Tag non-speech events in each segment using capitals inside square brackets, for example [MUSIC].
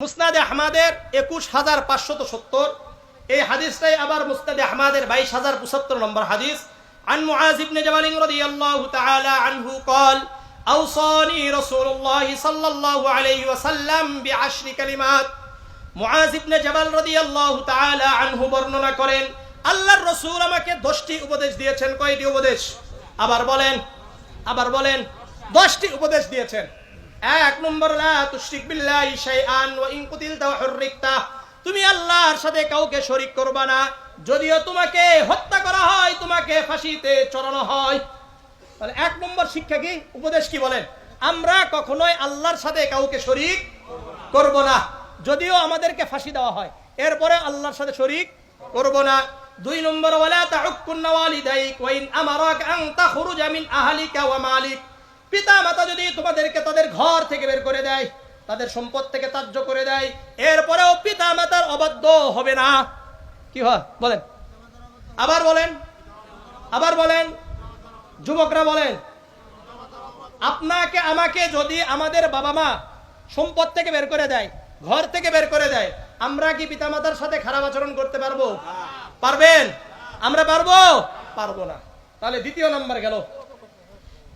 মুসনাদে আহমাদের একুশ হাজার পাঁচশত সত্তর এই হাদিসটাই আবার মুসনাদে আহমাদের বাইশ হাজার পঁচাত্তর নম্বর হাদিস عن معاذ بن جبل رضي الله تعالى عنه قال أوصاني رسول الله صلى الله عليه وسلم بعشر كلمات মুআজ ইবনে জাবাল রাদিয়াল্লাহু তাআলা আনহু বর্ণনা করেন আল্লাহর রাসূল আমাকে 10টি উপদেশ দিয়েছেন কয়টি উপদেশ আবার বলেন আবার বলেন 10টি উপদেশ দিয়েছেন এক নম্বর লা তুমি আল্লাহর সাথে কাউকে শরীক করবা না। যদিও তোমাকে হত্যা করা হয়, তোমাকে ফাঁসিতে চড়ানো হয়। তাহলে এক নম্বর শিক্ষা কি? উপদেশ কি বলেন? আমরা কখনোই আল্লাহর সাথে কাউকে শরীক করব না। যদিও আমাদেরকে ফাঁসি দেওয়া হয়, এরপরে আল্লাহর সাথে শরীক করব না। দুই নম্বর, ওয়ালা তাউক্কুন্না ওয়ালিদাইক, ওয়া ইন আমারাক আন তাখরুজা মিন আহলিকা ওয়া মালিক। পিতা মাতা যদি তোমাদেরকে তাদের ঘর থেকে বের করে দেয়, তাদের সম্পদ থেকে ত্যায্য করে দেয়, এরপরেও পিতা মাতার অবাধ্য হবে না। কি হয়? বলেন। আবার বলেন। আবার বলেন। যুবকরা বলেন, আপনাকে, আমাকে যদি আমাদের বাবা মা সম্পদ থেকে বের করে দেয়, ঘর থেকে বের করে দেয়, আমরা কি পিতামাতার সাথে খারাপ আচরণ করতে পারব? পারবেন? আমরা পারব? পারব না। তাহলে দ্বিতীয় নম্বর গেল।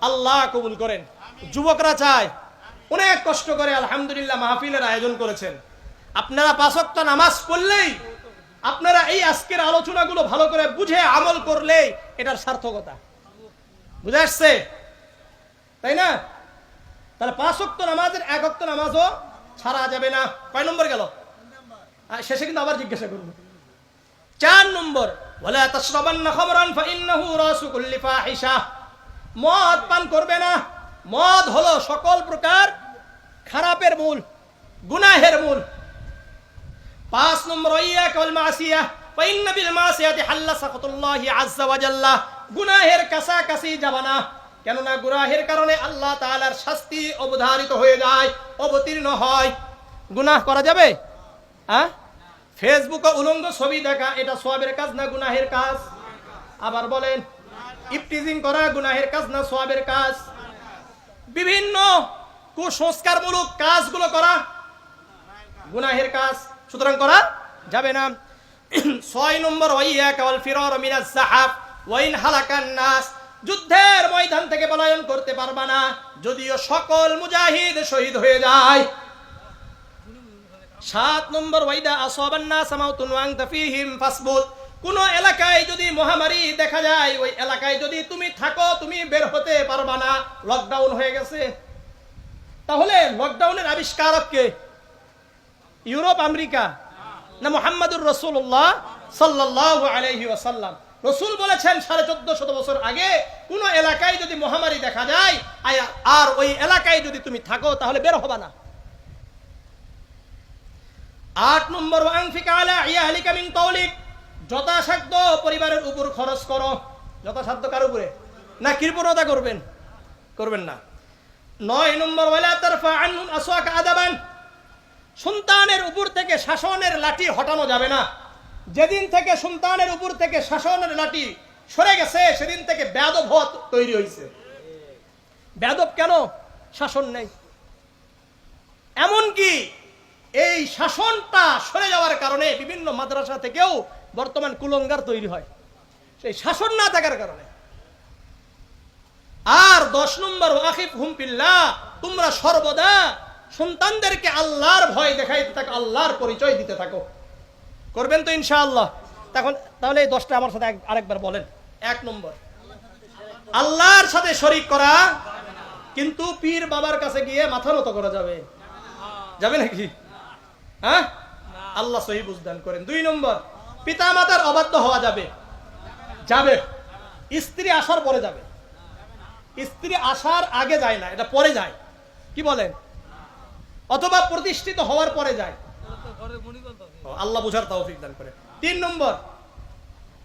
আল্লাহ কবুল করেন। যুবকরা চায়। অনেক কষ্ট করে আলহামদুলিল্লাহ মাহফিলের আয়োজন করেছেন। আপনারা পাঁচক্ত নামাজ পড়লেই আপনারা এই আজকের আলোচনাগুলো ভালো করে বুঝে আমল করলেই এটার সার্থকতা। বুঝে আসছে? তাই না? তাহলে পাঁচ অক্ত নামাজের এক অক্ত নামাজও ছাড়া যাবে না। কয় নম্বর গেল? শেষে কিন্তু আবার জিজ্ঞাসা করব। চার নম্বর বলে তাশরাবান্না খামরান ফাইন্নাহু রাসু কুল্লি ফাহিশা মদ পান করবে না। মদ হলো সকল প্রকার খারাপের মূল, গুনাহের মূল। পাঁচ নম্বর ইয়াক ওয়াল মাসিয়া, ফাইন্না বিল মাসিয়াতি হাল্লা সাকাতুল্লাহি আযজা ওয়া জাল্লা। গুনাহের কাছাকাছি যাবা না, কেননা গুনাহের কারণে আল্লাহ তাআলার শাস্তি অবধারিত হয়ে যায়, অবতীর্ণ হয়। গুনাহ করা যাবে? হ্যাঁ ফেসবুকে উলঙ্গ ছবি দেখা, এটা সোয়াবের কাজ না গুনাহের কাজ? আবার বলেন ইপটিজিং করা, গুনাহের কাজ না সোয়াবের কাজ? বিভিন্ন কুসংস্কারমূলক কাজগুলো করা, গুনাহের কাজ। সুতরাং করা যাবে না। [CLEARS THROAT] ছয় নম্বর নাস। যুদ্ধের ময়দান থেকে পলায়ন করতে পারবা না। যদিও সকল মুজাহিদ শহীদ হয়ে যায়। সাত নম্বর, ওয়াইদা আসাবান্না সামাউতুন ওয়াং তাফিহিম ফাসবুত। কোন এলাকায় যদি মহামারী দেখা যায়, ওই এলাকায় যদি তুমি থাকো, তুমি বের হতে পারবা না। লকডাউন হয়ে গেছে। তাহলে লকডাউনের আবিষ্কারক কে ইউরোপ, আমেরিকা? না মোহাম্মদুর রসুল্লাহ সাল্লাহ আলহি ওয়াসাল্লাম। রসুল বলেছেন সাড়ে চোদ্দ শত বছর আগে, কোন এলাকায় যদি মহামারী দেখা যায় আর ওই এলাকায় যদি তুমি থাকো, তাহলে বের হবা না। আট নম্বর যথাসাধ্য পরিবারের উপর খরচ করো। যথাসাধ্য কার উপরে? না কৃপণতা করবেন? করবেন না। নয় নম্বর আদাবান। সন্তানের উপর থেকে শাসনের লাঠি হটানো যাবে না। যেদিন থেকে সন্তানের উপর থেকে শাসনের লাঠি সরে গেছে, সেদিন থেকে ব্যাদব হওয়া তৈরি হয়েছে ব্যাদব কেন? শাসন নেই। এমনকি এই শাসনটা সরে যাওয়ার কারণে বিভিন্ন মাদ্রাসা থেকেও বর্তমান কুলঙ্গার তৈরি হয়। সেই শাসন না থাকার কারণে। আর দশ নম্বর, ওয়াকিফ হুমপিল্লা তোমরা সর্বদা সন্তানদেরকে আল্লাহর ভয় দেখাইতে থাকো, আল্লাহর পরিচয় দিতে থাকো। করবেন তো ইনশাআল্লাহ। তখন তাহলে এই দশটা আমার সাথে আরেকবার বলেন। এক নম্বর, আল্লাহর সাথে শরিক করা, কিন্তু পীর বাবার কাছে গিয়ে মাথা নত করা যাবে। যাবে নাকি? হ্যাঁ? আল্লাহ সহি বুঝদান করেন। দুই নম্বর পিতা মাতার অবাধ্য হওয়া যাবে। যাবে। স্ত্রী আসার পরে যাবে। স্ত্রী আসার আগে যায় না, এটা পরে যায়। কি বলেন? অথবা প্রতিষ্ঠিত হওয়ার পরে যায়। আল্লাহ বুঝার তৌফিক দান করে। তিন নম্বর,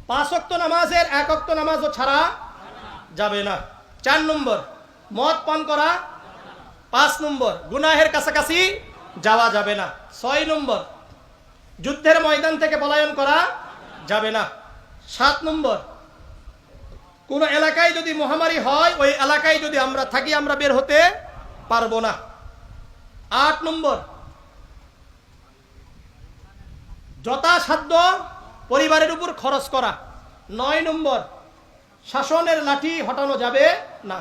পাঁচ অক্ত নামাজের এক অক্ত নামাজও ছাড়া যাবে না। চার নম্বর, মদ পান করা। পাঁচ নম্বর, গুনাহের কাছাকাছি যাওয়া যাবে না। ছয় নম্বর যুদ্ধের ময়দান থেকে পলায়ন করা যাবে না। সাত নম্বর, কোন এলাকায় যদি মহামারী হয়, ওই এলাকায় যদি আমরা থাকি, আমরা বের হতে পারব না। আট নম্বর, যথাসাধ্য পরিবারের উপর খরচ করা। নয় নম্বর, শাসনের লাঠি হটানো যাবে না।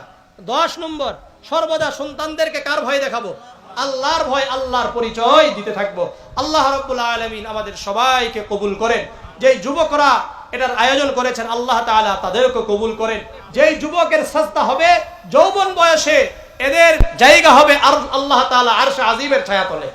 দশ নম্বর, সর্বদা সন্তানদেরকে কার ভয় দেখাবো? আল্লাহর ভয় আল্লাহর পরিচয় দিতে থাকব। আল্লাহ রব্বুল আলমিন আমাদের সবাইকে কবুল করেন। যেই যুবকরা এটার আয়োজন করেছেন, আল্লাহ তালা তাদেরকে কবুল করেন। যেই যুবকের সস্তা হবে, যৌবন বয়সে এদের জায়গা হবে আর আল্লাহ তাআলা আরশ আজিমের ছায়া তলে